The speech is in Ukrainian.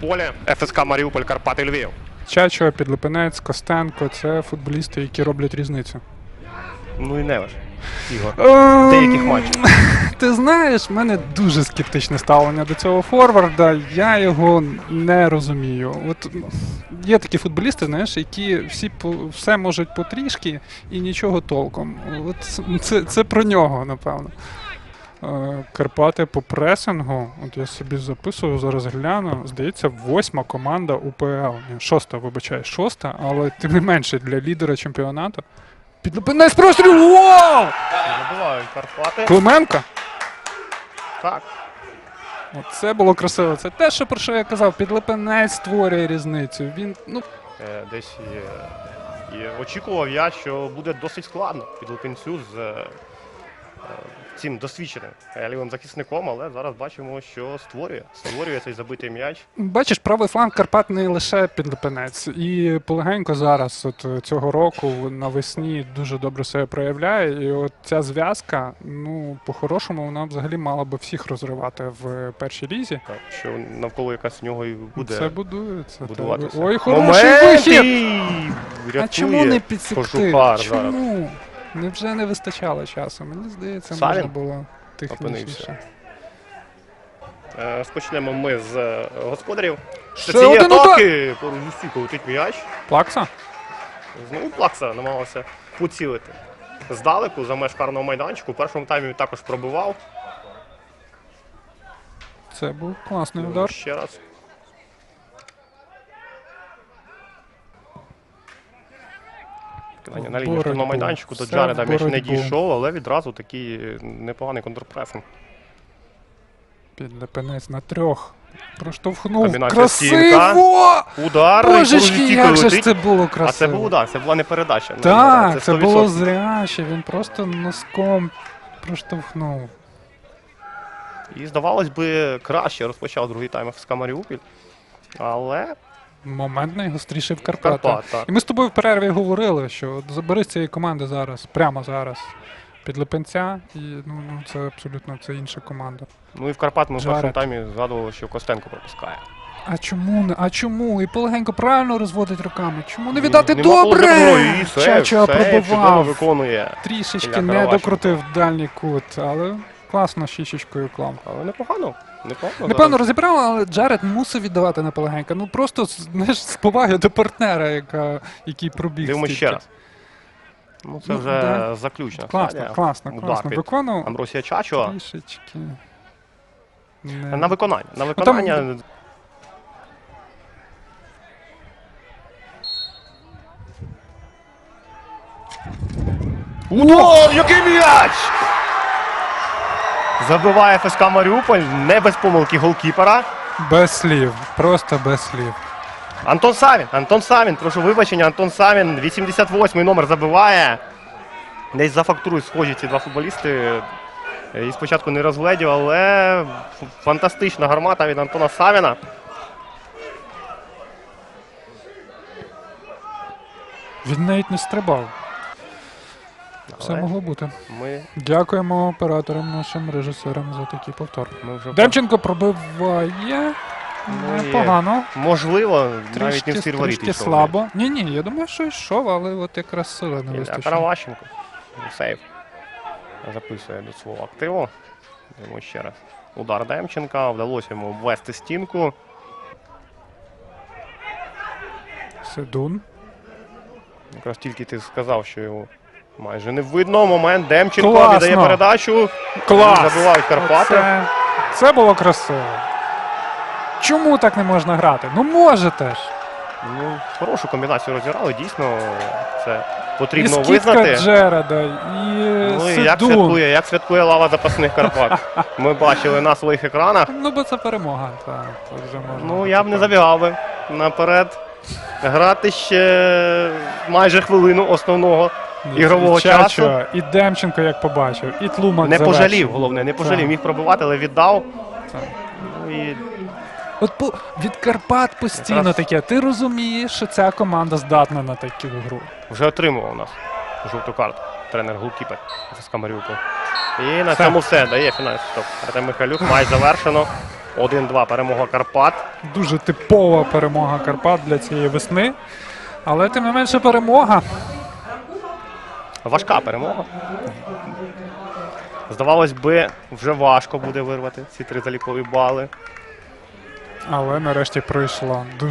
полі ФСК Маріуполь Карпати Львів. Чачо, Підлипинець, Костенко це футболісти, які роблять різницю. Ну і не ваш. Ігор. Ем, Деяких матчів. Ти знаєш, в мене дуже скептичне ставлення до цього форварда. Я його не розумію. От є такі футболісти, знаєш, які всі по все можуть потрішки і нічого толком. От це, це про нього, напевно. Е, Карпати по пресингу, от я собі записував, зараз гляну. Здається, восьма команда УПЛ. Ні, шоста, вибачаю, шоста, але тим не менше для лідера чемпіонату. Підлупинець простріл! Забивають Карпати. Клименко? Так. Це було красиво. Це те, що про що я казав. Підлипинець створює різницю. Він, ну, Е, Десь і, і очікував я, що буде досить складно під з е, е, цим досвідченим лівим захисником, але зараз бачимо, що створює. Створює цей забитий м'яч. бачиш, правий фланг Карпат не лише підлипинець. І полегенько зараз, от е, цього року, навесні дуже добре себе проявляє. І от ця зв'язка, ну, по-хорошому, вона взагалі мала би всіх розривати в першій лізі. Так, що навколо якась в нього і буде Це будується. будуватися. Ой, хороший вихід! А чому не підсікти? Кожухар зараз. Чому? Невже не вистачало часу? Мені здається, Савін можна було технічніше. опинився. Е, Розпочнемо ми з е, господарів. Ще Це один удар! атаки поруч стійкою летить м'яч. Плакса? Знову Плакса намагався поцілити. Здалеку за меж карного майданчику. У першому таймі він також пробивав. Це був класний удар. Ще раз. Кидання на лінію штурмового майданчику до Джареда м'яч не дійшов, але відразу такий непоганий контрпресинг. Підлепенець на трьох. Проштовхнув. Комбінація. Красиво! Удар! Божечки, Курзітіка як же ж це було А це був удар, це була не передача. Так, удар, це 100%. було зряче. Він просто носком проштовхнув. І здавалось би, краще розпочав другий тайм ФСК Маріуполь. Але Момент найгостріший в Карпатах. Карпат. І ми з тобою в перерві говорили, що от забери з цієї команди зараз, прямо зараз. Підлепенця, і ну, ну це абсолютно це інша команда. Ну і в Карпат ми в першому таймі згадували, що Костенко пропускає. А чому не? А чому? І полегенько правильно розводить руками. Чому не віддати нема добре? І Чача чудово виконує. Трішечки Ілля не докрутив дальній кут, але класно щічечкою клам. Але непогано. Непогано. Напевно, зараз. розібрали, але Джаред мусив віддавати на полегенька. Ну просто знаєш, з поваги до партнера, яка, який пробіг. Стільки. ще раз. Ну, це Ну, вже да. заключна Класно, стадія. класно, Удар класно. під Виконував Амбросія Чачо. трішечки. Не. На виконання. На там- виконання. Удар! Який м'яч! Забиває ФСК Маріуполь, не без помилки голкіпера. Без слів, просто без слів. Антон Савін. Антон Савін, прошу вибачення, Антон Савін, 88-й номер забиває. Десь за фактурою схожі ці два футболісти. Е, І спочатку не розгледів, але фантастична гармата від Антона Савіна. Він навіть не стрибав. Все Але могло бути. Ми, Дякуємо операторам, нашим режисерам за такий повтор. ми вже Демченко пробиває. Ну. Непогано. можливо, навіть не Трішки, в стиль воріт трішки слабо. Ні, ні, я думаю, що йшов, але от якраз сили не вистачило. Караващенко. Сейв. Записує до свого активу. Йому ще раз. Удар Демченка. Вдалося йому ввести стінку. Седун. Якраз тільки ти сказав, що його майже не видно. Момент. Демченко Класно. віддає передачу. Клас! Забивають Карпати. Це, це було красиво. Чому так не можна грати? Ну можете ж. Ну, хорошу комбінацію розіграли. Дійсно, це І потрібно скидка визнати. Джереда, і Ну і як святкує, як святкує лава запасних Карпат. Ми бачили на своїх екранах. Ну, бо це перемога. Так, вже можна Ну я б не забігав би наперед. Грати ще майже хвилину основного І ігрового Чачо, часу. І Демченко, як побачив, і Тлумак Не завершив. пожалів, головне, не пожалів. Так. Міг пробивати, але віддав. Так. Ну і От по, від Карпат постійно Якраз- таке. Ти розумієш, що ця команда здатна на таку гру. вже отримував у нас жовту карту. Тренер голкіпер ФСК Маріуполь. І на Все. цьому все дає фінальний стоп. Артем Михайлюк, матч завершено. 1-2 перемога Карпат. Дуже типова перемога Карпат для цієї весни. Але тим не менше перемога. Важка перемога. Здавалось би, вже важко буде вирвати ці три залікові бали. Але нарешті пройшла. Дуже